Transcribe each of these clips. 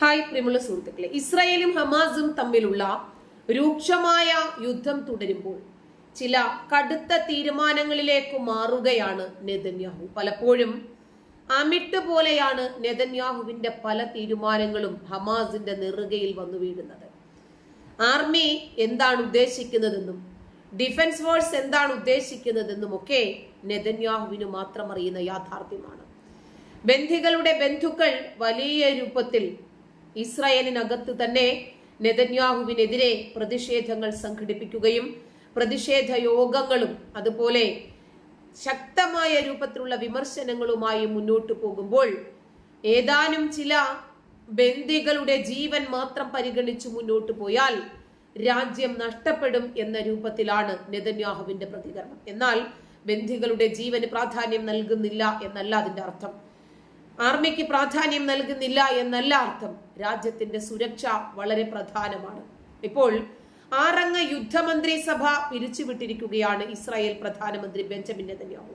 Hi പ്രിയമുള്ള സുഹൃത്തുക്കളെ. ഇസ്രയേലും ഹമാസും തമ്മിലുള്ള രൂക്ഷമായ യുദ്ധം തുടരുമ്പോൾ ചില കടുത്ത തീരുമാനങ്ങളിലേക്ക് മാറുകയാണ് നെതന്യാഹു. പലപ്പോഴും അമിട്ട് പോലെയാണ് നെതന്യാഹുവിന്റെ പല തീരുമാനങ്ങളും ഹമാസിന്റെ നെറുകയിൽ വന്നു വീഴുന്നത്. ആർമി എന്താണ് ഉദ്ദേശിക്കുന്നതെന്നും ഡിഫൻസ് ഫോഴ്സ് എന്താണ് ഉദ്ദേശിക്കുന്നതെന്നും ഒക്കെ നെതന്യാഹുവിന് മാത്രം അറിയുന്ന യാഥാർത്ഥ്യമാണ്. ബന്ധികളുടെ ബന്ധുക്കൾ വലിയ രൂപത്തിൽ ഇസ്രായേലിനകത്ത് തന്നെ നെതന്യാഹുവിനെതിരെ പ്രതിഷേധങ്ങൾ സംഘടിപ്പിക്കുകയും പ്രതിഷേധ യോഗങ്ങളും അതുപോലെ ശക്തമായ രൂപത്തിലുള്ള വിമർശനങ്ങളുമായി മുന്നോട്ട് പോകുമ്പോൾ ഏതാനും ചില ബന്ദികളുടെ ജീവൻ മാത്രം പരിഗണിച്ച് മുന്നോട്ട് പോയാൽ രാജ്യം നഷ്ടപ്പെടും എന്ന രൂപത്തിലാണ് നെതന്യാഹുവിന്റെ പ്രതികരണം. എന്നാൽ ബന്ധികളുടെ ജീവന് പ്രാധാന്യം നൽകുന്നില്ല എന്നല്ല അതിന്റെ അർത്ഥം. ആർമിക്ക് പ്രാധാന്യം നൽകുന്നില്ല എന്നല്ല അർത്ഥം. രാജ്യത്തിന്റെ സുരക്ഷ വളരെ പ്രധാനമാണ്. ഇപ്പോൾ ആറംഗ യുദ്ധമന്ത്രിസഭ പിരിച്ചുവിട്ടിരിക്കുകയാണ് ഇസ്രായേൽ പ്രധാനമന്ത്രി ബെഞ്ചമിൻ നെതന്യാഹു.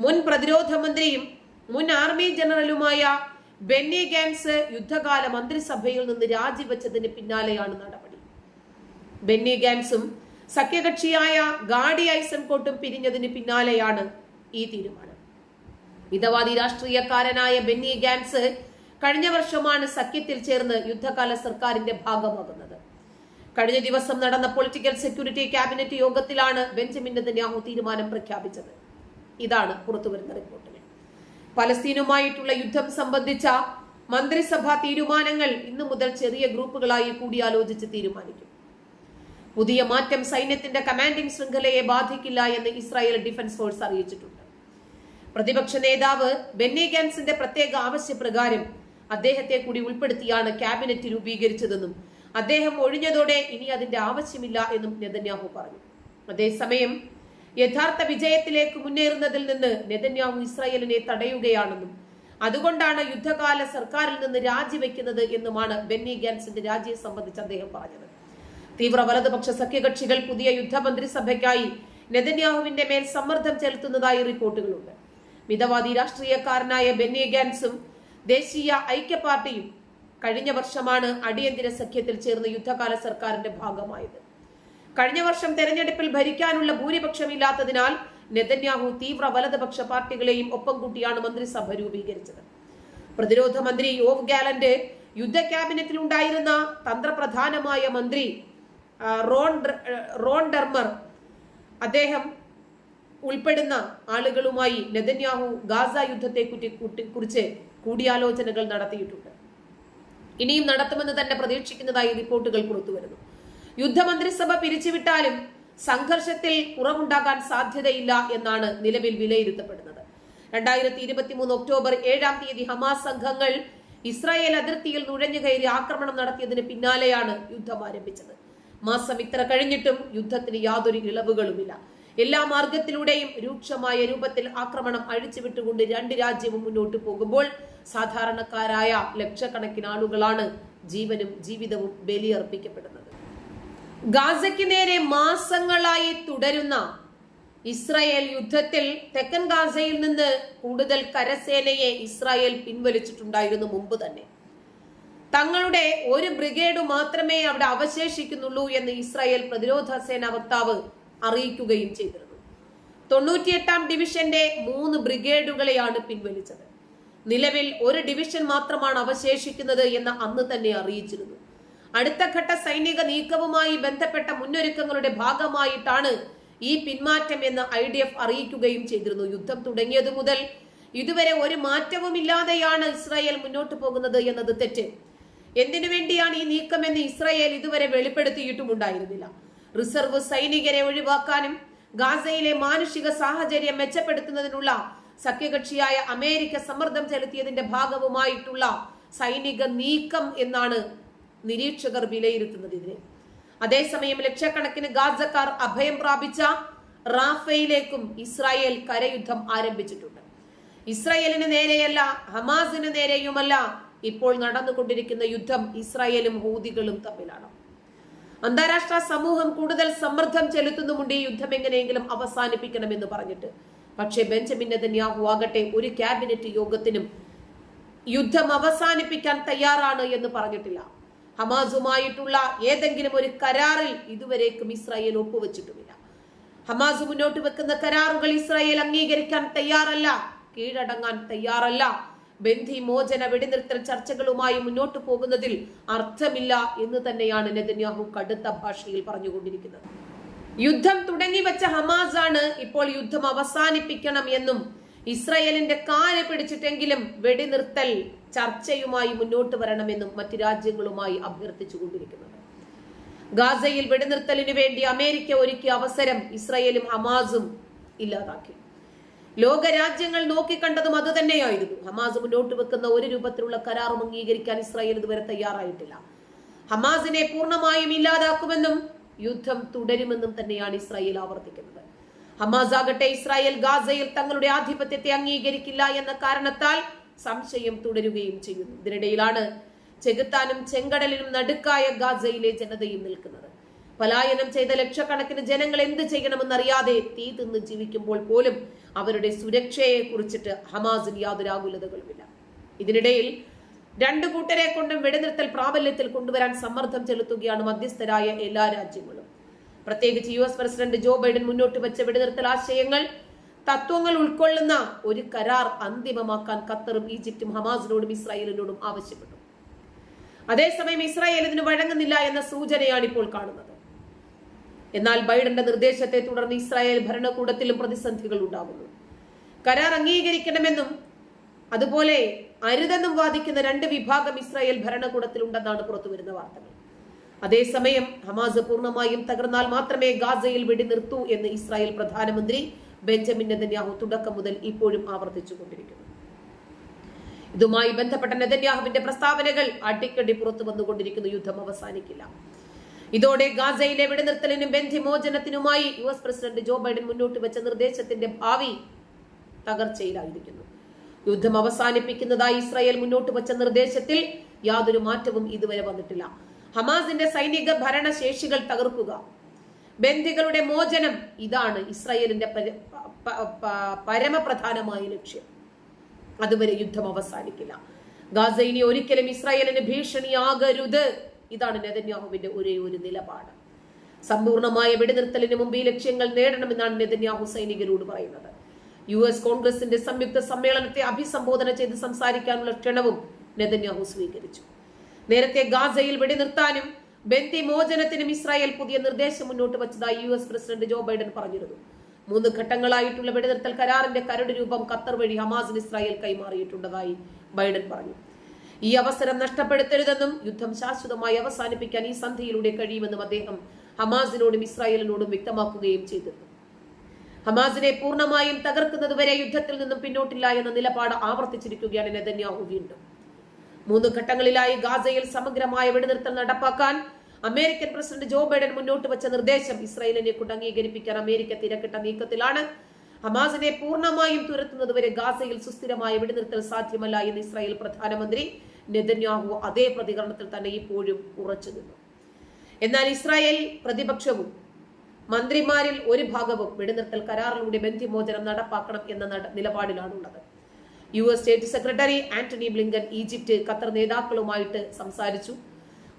മുൻ പ്രതിരോധ മന്ത്രിയും മുൻ ആർമി ജനറലുമായ ബെന്നി ഗാൻസ് യുദ്ധകാല മന്ത്രിസഭയിൽ നിന്ന് രാജിവെച്ചതിന് പിന്നാലെയാണ് നടപടി. ബെന്നി ഗാൻസും സഖ്യകക്ഷിയായ ഗാഡി ഐസൻകോട്ടും പിരിഞ്ഞതിന് പിന്നാലെയാണ് ഈ തീരുമാനം. മിതവാദി രാഷ്ട്രീയക്കാരനായ ബെന്നി ഗാൻസ് കഴിഞ്ഞ വർഷമാണ് സഖ്യത്തിൽ ചേർന്ന് യുദ്ധകാല സർക്കാരിന്റെ ഭാഗമാകുന്നത്. കഴിഞ്ഞ ദിവസം നടന്ന പൊളിറ്റിക്കൽ സെക്യൂരിറ്റി ക്യാബിനറ്റ് യോഗത്തിലാണ് ബെഞ്ചമിൻ നെതന്യാഹു തീരുമാനം പ്രഖ്യാപിച്ചത്. ഇതാണ് പുറത്തുവരുന്ന റിപ്പോർട്ടുകൾ പലസ്തീനുമായിട്ടുള്ള യുദ്ധം സംബന്ധിച്ച മന്ത്രിസഭാ തീരുമാനങ്ങൾ ഇന്നു മുതൽ ചെറിയ ഗ്രൂപ്പുകളായി കൂടിയാലോചിച്ച് തീരുമാനിക്കും. പുതിയ മാറ്റം സൈന്യത്തിന്റെ കമാൻഡിംഗ് ശൃംഖലയെ ബാധിക്കില്ല എന്ന് ഇസ്രായേൽ ഡിഫൻസ് ഫോഴ്സ് അറിയിച്ചിട്ടുണ്ട്. പ്രതിപക്ഷ നേതാവ് ബെന്നി ഗാൻസിന്റെ പ്രത്യേക ആവശ്യപ്രകാരം അദ്ദേഹത്തെ കൂടി ഉൾപ്പെടുത്തിയാണ് ക്യാബിനറ്റ് രൂപീകരിച്ചതെന്നും അദ്ദേഹം ഒഴിഞ്ഞതോടെ ഇനി അതിന്റെ ആവശ്യമില്ല എന്നും നെതന്യാഹു പറഞ്ഞു. അതേസമയം യഥാർത്ഥ വിജയത്തിലേക്ക് മുന്നേറുന്നതിൽ നിന്ന് നെതന്യാഹു ഇസ്രായേലിനെ തടയുകയാണെന്നും അതുകൊണ്ടാണ് യുദ്ധകാല സർക്കാരിൽ നിന്ന് രാജിവെക്കുന്നത് എന്നുമാണ് ബെന്നി ഗാൻസിന്റെ രാജിയെ സംബന്ധിച്ച് അദ്ദേഹം പറഞ്ഞത്. തീവ്ര വലതുപക്ഷ സഖ്യകക്ഷികൾ പുതിയ യുദ്ധമന്ത്രിസഭയ്ക്കായി നെതന്യാഹുവിന്റെ മേൽ സമ്മർദ്ദം ചെലുത്തുന്നതായി റിപ്പോർട്ടുകളുണ്ട്. മിതവാദി രാഷ്ട്രീയക്കാരനായ ബെന്നി ഗാൻസും ദേശീയ ഐക്യ പാർട്ടിയും കഴിഞ്ഞ വർഷമാണ് അടിയന്തര സഖ്യത്തിൽ ചേർന്ന് യുദ്ധകാല സർക്കാരിന്റെ ഭാഗമായത്. കഴിഞ്ഞ വർഷം തെരഞ്ഞെടുപ്പിൽ ഭരിക്കാനുള്ള ഭൂരിപക്ഷമില്ലാത്തതിനാൽ നെതന്യാഹു തീവ്ര വലതുപക്ഷ പാർട്ടികളെയും ഒപ്പം കൂട്ടിയാണ് മന്ത്രിസഭ രൂപീകരിച്ചത്. പ്രതിരോധ മന്ത്രി യോവ് ഗാലന്റെ യുദ്ധ ക്യാബിനറ്റിൽ ഉണ്ടായിരുന്ന തന്ത്രപ്രധാനമായ മന്ത്രി റോൺ റോൺ ഡർമർ അദ്ദേഹം ഉൾപ്പെടുന്ന ആളുകളുമായി നെതന്യാഹു ഗാസ യുദ്ധത്തെ കുറ്റി- കുറിച്ച് കൂടിയാലോചനകൾ നടത്തിയിട്ടുണ്ട്. ഇനിയും നടത്തുമെന്ന് തന്നെ പ്രതീക്ഷിക്കുന്നതായി റിപ്പോർട്ടുകൾ പുറത്തുവരുന്നു യുദ്ധമന്ത്രിസഭ പിരിച്ചുവിട്ടാലും സംഘർഷത്തിൽ കുറവുണ്ടാകാൻ സാധ്യതയില്ല എന്നാണ് നിലവിൽ വിലയിരുത്തപ്പെടുന്നത്. രണ്ടായിരത്തി ഇരുപത്തി മൂന്ന് ഒക്ടോബർ ഏഴാം തീയതി ഹമാസ് സംഘങ്ങൾ ഇസ്രായേൽ അതിർത്തിയിൽ നുഴഞ്ഞു കയറി ആക്രമണം നടത്തിയതിന് പിന്നാലെയാണ് യുദ്ധം ആരംഭിച്ചത്. മാസം ഇത്ര കഴിഞ്ഞിട്ടും യുദ്ധത്തിന് യാതൊരു ഇളവുകളുമില്ല. എല്ലാ മാർഗത്തിലൂടെയും രൂക്ഷമായ രൂപത്തിൽ ആക്രമണം അഴിച്ചുവിട്ടുകൊണ്ട് രണ്ട് രാജ്യവും മുന്നോട്ട് പോകുമ്പോൾ സാധാരണക്കാരായ ലക്ഷക്കണക്കിന് ആളുകളാണ് ജീവനും ജീവിതവും ബലിയർപ്പിക്കപ്പെടുന്നത്. ഗാസയ്ക്ക് നേരെ മാസങ്ങളായി തുടരുന്ന ഇസ്രായേൽ യുദ്ധത്തിൽ തെക്കൻ ഗാസയിൽ നിന്ന് കൂടുതൽ കരസേനയെ ഇസ്രായേൽ പിൻവലിച്ചിട്ടുണ്ടായിരുന്നു മുമ്പ് തന്നെ. തങ്ങളുടെ ഒരു ബ്രിഗേഡ് മാത്രമേ അവിടെ അവശേഷിക്കുന്നുള്ളൂ എന്ന് ഇസ്രായേൽ പ്രതിരോധ സേനാ വക്താവ് അറിയിക്കുകയും ചെയ്തിരുന്നു. തൊണ്ണൂറ്റിയെട്ടാം ഡിവിഷന്റെ മൂന്ന് ബ്രിഗേഡുകളെയാണ് പിൻവലിച്ചത്. നിലവിൽ ഒരു ഡിവിഷൻ മാത്രമാണ് അവശേഷിക്കുന്നത് എന്ന് അന്ന് തന്നെ അറിയിച്ചിരുന്നു. അടുത്ത ഘട്ട സൈനിക നീക്കവുമായി ബന്ധപ്പെട്ട മുന്നൊരുക്കങ്ങളുടെ ഭാഗമായിട്ടാണ് ഈ പിന്മാറ്റം എന്ന് ഐ ഡി എഫ് അറിയിക്കുകയും ചെയ്തിരുന്നു. യുദ്ധം തുടങ്ങിയതു മുതൽ ഇതുവരെ ഒരു മാറ്റവുമില്ലാതെയാണ് ഇസ്രായേൽ മുന്നോട്ട് പോകുന്നത് എന്നത് തെറ്റ്. എന്തിനു വേണ്ടിയാണ് ഈ നീക്കമെന്ന് ഇസ്രായേൽ ഇതുവരെ വെളിപ്പെടുത്തിയിട്ടുമുണ്ടായിരുന്നില്ല. റിസർവ് സൈനികരെ ഒഴിവാക്കാനും ഗാസയിലെ മാനുഷിക സാഹചര്യം മെച്ചപ്പെടുത്തുന്നതിനുള്ള സഖ്യകക്ഷിയായ അമേരിക്ക സമ്മർദ്ദം ചെലുത്തിയതിന്റെ ഭാഗവുമായിട്ടുള്ള സൈനിക നീക്കം എന്നാണ് നിരീക്ഷകർ വിലയിരുത്തുന്നത് ഇതിനെ. അതേസമയം ലക്ഷക്കണക്കിന് ഗാസക്കാർ അഭയം പ്രാപിച്ച റാഫയിലേക്കും ഇസ്രായേൽ കരയുദ്ധം ആരംഭിച്ചിട്ടുണ്ട്. ഇസ്രായേലിന് നേരെയല്ല ഹമാസിന് നേരെയുമല്ല ഇപ്പോൾ നടന്നുകൊണ്ടിരിക്കുന്ന യുദ്ധം ഇസ്രായേലും ഹൂതികളും തമ്മിലാണ്. അന്താരാഷ്ട്ര സമൂഹം കൂടുതൽ സമ്മർദ്ദം ചെലുത്തുന്നുമുണ്ട്. ഈ യുദ്ധം എങ്ങനെയെങ്കിലും അവസാനിപ്പിക്കണമെന്ന് പറഞ്ഞിട്ട്. പക്ഷേ ബെഞ്ചമിൻ നെതന്യാഹു ആകട്ടെ ഒരു ക്യാബിനറ്റ് യോഗത്തിനും യുദ്ധം അവസാനിപ്പിക്കാൻ തയ്യാറാണ് എന്ന് പറഞ്ഞിട്ടില്ല. ഹമാസുമായിട്ടുള്ള ഏതെങ്കിലും ഒരു കരാറിൽ ഇതുവരേക്കും ഇസ്രായേൽ ഒപ്പുവെച്ചിട്ടുമില്ല. ഹമാസ് മുന്നോട്ട് വെക്കുന്ന കരാറുകൾ ഇസ്രായേൽ അംഗീകരിക്കാൻ തയ്യാറല്ല കീഴടങ്ങാൻ തയ്യാറല്ല. ബന്ധി മോചന വെടിനിർത്തൽ ചർച്ചകളുമായി മുന്നോട്ടു പോകുന്നതിൽ അർത്ഥമില്ല എന്ന് തന്നെയാണ് നെതന്യാഹു കടുത്ത ഭാഷയിൽ പറഞ്ഞുകൊണ്ടിരിക്കുന്നത്. യുദ്ധം തുടങ്ങി വെച്ച ഹമാസ് ആണ് ഇപ്പോൾ യുദ്ധം അവസാനിപ്പിക്കണം എന്നും ഇസ്രയേലിന്റെ കാൽ പിടിച്ചിട്ടെങ്കിലും വെടിനിർത്തൽ ചർച്ചയുമായി മുന്നോട്ട് വരണമെന്നും മറ്റ് രാജ്യങ്ങളുമായി അഭ്യർത്ഥിച്ചുകൊണ്ടിരിക്കുന്നത് ഗാസയിൽ വെടിനിർത്തലിനു വേണ്ടി അമേരിക്ക ഒരുക്കിയ അവസരം ഇസ്രയേലും ഹമാസും ഇല്ലാതാക്കി. ലോക നോക്കി നോക്കിക്കണ്ടതും അത് തന്നെയായിരുന്നു. ഹമാസ് മുന്നോട്ട് വെക്കുന്ന ഒരു രൂപത്തിലുള്ള കരാറും അംഗീകരിക്കാൻ ഇസ്രായേൽ ഇതുവരെ തയ്യാറായിട്ടില്ല. ഹമാസിനെ പൂർണമായും ഇല്ലാതാക്കുമെന്നും യുദ്ധം തുടരുമെന്നും തന്നെയാണ് ഇസ്രായേൽ ആവർത്തിക്കുന്നത്. ഹമാസ് ആകട്ടെ ഇസ്രായേൽ ഗാസയിൽ തങ്ങളുടെ ആധിപത്യത്തെ അംഗീകരിക്കില്ല എന്ന കാരണത്താൽ സംശയം തുടരുകയും ചെയ്യുന്നു. ഇതിനിടയിലാണ് ചെകുത്താനും ചെങ്കടലിനും നടുക്കായ ഗാസയിലെ ജനതയും നിൽക്കുന്നത്. പലായനം ചെയ്ത ലക്ഷക്കണക്കിന് ജനങ്ങൾ എന്ത് ചെയ്യണമെന്നറിയാതെ തീ തിന്ന് ജീവിക്കുമ്പോൾ പോലും അവരുടെ സുരക്ഷയെ കുറിച്ചിട്ട് ഹമാസിന് യാതൊരു ആകുലതകളുമില്ല. ഇതിനിടയിൽ രണ്ട് കൂട്ടരെ കൊണ്ടും വെടിനിർത്തൽ പ്രാബല്യത്തിൽ കൊണ്ടുവരാൻ സമ്മർദ്ദം ചെലുത്തുകയാണ് മധ്യസ്ഥരായ എല്ലാ രാജ്യങ്ങളും. പ്രത്യേകിച്ച് U S president Joe Biden മുന്നോട്ട് വെച്ച വെടിനിർത്തൽ ആശയങ്ങൾ തത്വങ്ങൾ ഉൾക്കൊള്ളുന്ന ഒരു കരാർ അന്തിമമാക്കാൻ ഖത്തറും ഈജിപ്തും ഹമാസിനോടും ഇസ്രായേലിനോടും ആവശ്യപ്പെട്ടു. അതേസമയം ഇസ്രായേൽ ഇതിന് വഴങ്ങുന്നില്ല എന്ന സൂചനയാണ് ഇപ്പോൾ കാണുന്നത്. എന്നാൽ ബൈഡന്റെ നിർദ്ദേശത്തെ തുടർന്ന് ഇസ്രായേൽ ഭരണകൂടത്തിലും പ്രതിസന്ധികൾ ഉണ്ടാകുന്നു. കരാർ അംഗീകരിക്കണമെന്നും അതുപോലെ അരുതെന്നും വാദിക്കുന്ന രണ്ട് വിഭാഗം ഇസ്രായേൽ ഭരണകൂടത്തിലുണ്ടെന്നാണ് പുറത്തുവരുന്ന വാർത്തകൾ. അതേസമയം ഹമാസ് പൂർണമായും തകർന്നാൽ മാത്രമേ ഗാസയിൽ വെടിനിർത്തൂ എന്ന് ഇസ്രായേൽ പ്രധാനമന്ത്രി ബെഞ്ചമിൻ നെതന്യാഹു തുടക്കം മുതൽ ഇപ്പോഴും ആവർത്തിച്ചുകൊണ്ടിരിക്കുന്നു. ഇതുമായി ബന്ധപ്പെട്ട നെതന്യാഹുവിന്റെ പ്രസ്താവനകൾ അടിക്കടി പുറത്തു വന്നുകൊണ്ടിരിക്കുന്നു യുദ്ധം അവസാനിക്കില്ല. ഇതോടെ ഗാസയിലെ വെടിനിർത്തലിനും ബന്ധിമോചനത്തിനുമായി U S president Joe Biden മുന്നോട്ട് വെച്ച നിർദ്ദേശത്തിന്റെ ഭാവി തകർച്ചയിലായിരിക്കുന്നു. യുദ്ധം അവസാനിപ്പിക്കുന്നതായി ഇസ്രായേൽ മുന്നോട്ട് വെച്ച നിർദ്ദേശത്തിൽ യാതൊരു മാറ്റവും ഇതുവരെ വന്നിട്ടില്ല. ഹമാസിന്റെ സൈനിക ഭരണശേഷികൾ തകർക്കുക. ബന്ധികളുടെ മോചനം ഇതാണ് ഇസ്രായേലിന്റെ പരമപ്രധാനമായ ലക്ഷ്യം. അതുവരെ യുദ്ധം അവസാനിക്കില്ല. ഗാസയിനി ഒരിക്കലും ഇസ്രായേലിന് ഭീഷണിയാകരുത്. ഇതാണ് നെതന്യാഹുവിന്റെ ഒരേ ഒരു നിലപാട്. സമ്പൂർണമായ വെടിനിർത്തലിന് മുമ്പ് ലക്ഷ്യങ്ങൾ നേടണമെന്നാണ് നെതന്യാഹു സൈനികരോട് പറയുന്നത്. യു എസ് കോൺഗ്രസിന്റെ സംയുക്ത സമ്മേളനത്തെ അഭിസംബോധന ചെയ്ത് സംസാരിക്കാനുള്ള ക്ഷണവും നെതന്യാഹു സ്വീകരിച്ചു. നേരത്തെ ഗാസയിൽ വെടിനിർത്താനും ബന്ദി മോചനത്തിനും ഇസ്രായേൽ പുതിയ നിർദ്ദേശം മുന്നോട്ട് വച്ചതായി U S president Joe Biden പറഞ്ഞിരുന്നു. മൂന്ന് ഘട്ടങ്ങളായിട്ടുള്ള വെടിനിർത്തൽ കരാറിന്റെ കരട് രൂപം ഖത്തർ വഴി ഹമാസിന് ഇസ്രായേൽ കൈമാറിയിട്ടുണ്ടതായി ബൈഡൻ പറഞ്ഞു. ഈ അവസരം നഷ്ടപ്പെടുത്തരുതെന്നും യുദ്ധം ശാശ്വതമായി അവസാനിപ്പിക്കാൻ ഈ സന്ധിയിലൂടെ കഴിയുമെന്നും അദ്ദേഹം ഹമാസിനോടും ഇസ്രായേലിനോടും വ്യക്തമാക്കുകയും ചെയ്തിരുന്നു. ഹമാസിനെ പൂർണമായും തകർക്കുന്നതുവരെ യുദ്ധത്തിൽ നിന്നും പിന്നോട്ടില്ല എന്ന നിലപാട് ആവർത്തിച്ചിരിക്കുകയാണ് നെതന്യാഹു വീണ്ടും. മൂന്ന് ഘട്ടങ്ങളിലായി ഗാസയിൽ സമഗ്രമായ വെടിനിർത്തൽ നടപ്പാക്കാൻ അമേരിക്കൻ പ്രസിഡന്റ് ജോ ബൈഡൻ മുന്നോട്ട് വെച്ച നിർദ്ദേശം ഇസ്രായേലിനെ കൊണ്ട് അംഗീകരിപ്പിക്കാൻ അമേരിക്ക തിരക്കിട്ട നീക്കത്തിലാണ് ഹമാസിനെ പൂർണമായും തുരത്തുന്നതുവരെ ഗാസയിൽ സുസ്ഥിരമായ വെടിനിർത്തൽ സാധ്യമല്ല എന്ന് ഇസ്രായേൽ പ്രധാനമന്ത്രി നെതന്യാഹു അതേ പ്രതികരണത്തിൽ തന്നെ ഇപ്പോഴും ഉറച്ചു നിന്നു. എന്നാൽ ഇസ്രായേൽ പ്രതിപക്ഷവും മന്ത്രിമാരിൽ ഒരു ഭാഗവും വെടിനിർത്തൽ കരാറിലൂടെ ബന്ധിമോചനം നടപ്പാക്കണം എന്ന നിലപാടിലാണുള്ളത്. U S state secretary Antony Blinken Egypt Qatar നേതാക്കളുമായിട്ട് സംസാരിച്ചു.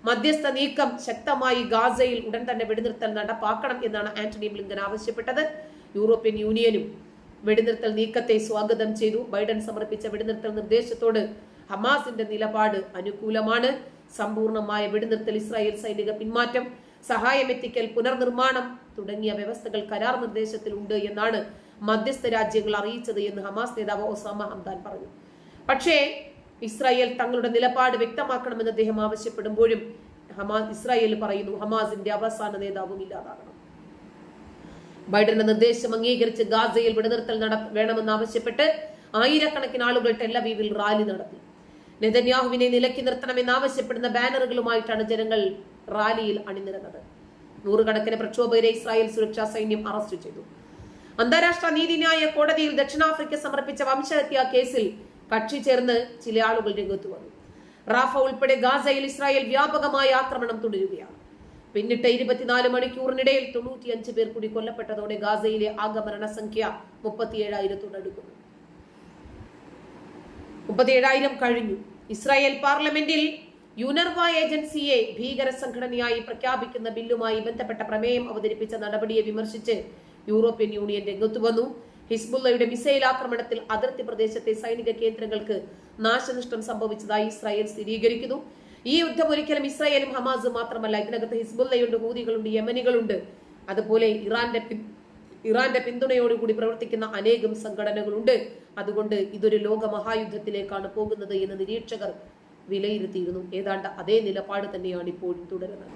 മധ്യസ്ഥ നീക്കം ശക്തമായി ഗാസയിൽ ഉടൻ തന്നെ വെടിനിർത്തൽ നടപ്പാക്കണം എന്നാണ് ആന്റണി ബ്ലിങ്കൻ ആവശ്യപ്പെട്ടത്. യൂറോപ്യൻ യൂണിയനും വെടിനിർത്തൽ നീക്കത്തെ സ്വാഗതം ചെയ്തു. ബൈഡൻ സമർപ്പിച്ച വെടിനിർത്തൽ നിർദ്ദേശത്തോട് ഹമാസിന്റെ നിലപാട് അനുകൂലമാണ്. സമ്പൂർണമായ വെടിനിർത്തൽ ഇസ്രായേൽ സൈനിക പിന്മാറ്റം സഹായമെത്തിക്കൽ പുനർനിർമ്മാണം തുടങ്ങിയ വ്യവസ്ഥകൾ കരാർ നിർദ്ദേശത്തിൽ ഉണ്ട് എന്നാണ് മധ്യസ്ഥ രാജ്യങ്ങൾ അറിയിച്ചത് എന്ന് ഹമാസ് നേതാവ് ഒസാമ ഹംദാൻ പറഞ്ഞു. പക്ഷേ ഇസ്രായേൽ തങ്ങളുടെ നിലപാട് വ്യക്തമാക്കണമെന്ന് അദ്ദേഹം ആവശ്യപ്പെടുമ്പോഴും ഹമാസ് ഇസ്രായേൽ പറയുന്നു ഹമാസിന്റെ അവസാന നേതാവും ഇല്ലാതാകണം. ബൈഡന്റെ നിർദ്ദേശം അംഗീകരിച്ച് ഗാസയിൽ വെടിനിർത്തൽ വേണമെന്ന് ആവശ്യപ്പെട്ട് ആയിരക്കണക്കിന് ആളുകൾ ടെല്ലവീവിൽ റാലി നടത്തി. നെതന്യാഹുവിനെ നിലക്കി നിർത്തണമെന്ന് ആവശ്യപ്പെടുന്ന ബാനറുകളുമായിട്ടാണ് ജനങ്ങൾ റാലിയിൽ അണിനിരന്നത്. നൂറുകണക്കിന് പ്രക്ഷോഭകരെ ഇസ്രായേൽ സുരക്ഷാ സൈന്യം അറസ്റ്റ് ചെയ്തു. അന്താരാഷ്ട്ര നീതിന്യായ കോടതിയിൽ ദക്ഷിണാഫ്രിക്ക സമർപ്പിച്ച വംശഹത്യാ കേസിൽ കക്ഷി ചേർന്ന് ചില ആളുകൾ രംഗത്ത് വന്നു. റാഫ ഉൾപ്പെടെ ഗാസയിൽ ഇസ്രായേൽ വ്യാപകമായ ആക്രമണം തുടരുകയാണ്. പിന്നിട്ട ഇരുപത്തിനാല് മണിക്കൂറിനിടയിൽ തൊണ്ണൂറ്റിയഞ്ച് പേർ കൂടി കൊല്ലപ്പെട്ടതോടെ ഗാസയിലെ ആകെ മരണസംഖ്യ മുപ്പത്തിയേഴായിരത്തോടടുക്കുന്നു മുപ്പത്തിയേഴായിരം കഴിഞ്ഞു. ഇസ്രായേൽ പാർലമെന്റിൽ യുനർവ ഏജൻസിയെ ഭീകര സംഘടനയായി പ്രഖ്യാപിക്കുന്ന ബില്ലുമായി ബന്ധപ്പെട്ട പ്രമേയം അവതരിപ്പിച്ച നടപടിയെ വിമർശിച്ച് യൂറോപ്യൻ യൂണിയൻ രംഗത്തു വന്നു. ഹിസ്ബുള്ളയുടെ മിസൈൽ ആക്രമണത്തിൽ അതിർത്തി പ്രദേശത്തെ സൈനിക കേന്ദ്രങ്ങൾക്ക് നാശനഷ്ടം സംഭവിച്ചതായി ഇസ്രായേൽ സ്ഥിരീകരിക്കുന്നു. ഈ യുദ്ധം ഒരിക്കലും ഇസ്രായേലും ഹമാസും മാത്രമല്ല ഇതിനകത്ത് ഹിസ്ബുല്ലയുണ്ട് ഹൂതികളുണ്ട് യമനികളുണ്ട്. അതുപോലെ ഇറാന്റെ ഇറാന്റെ പിന്തുണയോടുകൂടി പ്രവർത്തിക്കുന്ന അനേകം സംഘടനകളുണ്ട്. അതുകൊണ്ട് ഇതൊരു ലോക മഹായുദ്ധത്തിലേക്കാണ് പോകുന്നത് എന്ന് നിരീക്ഷകർ വിലയിരുത്തിയിരുന്നു. ഏതാണ്ട് അതേ നിലപാട് തന്നെയാണ് ഇപ്പോഴും തുടരുന്നത്.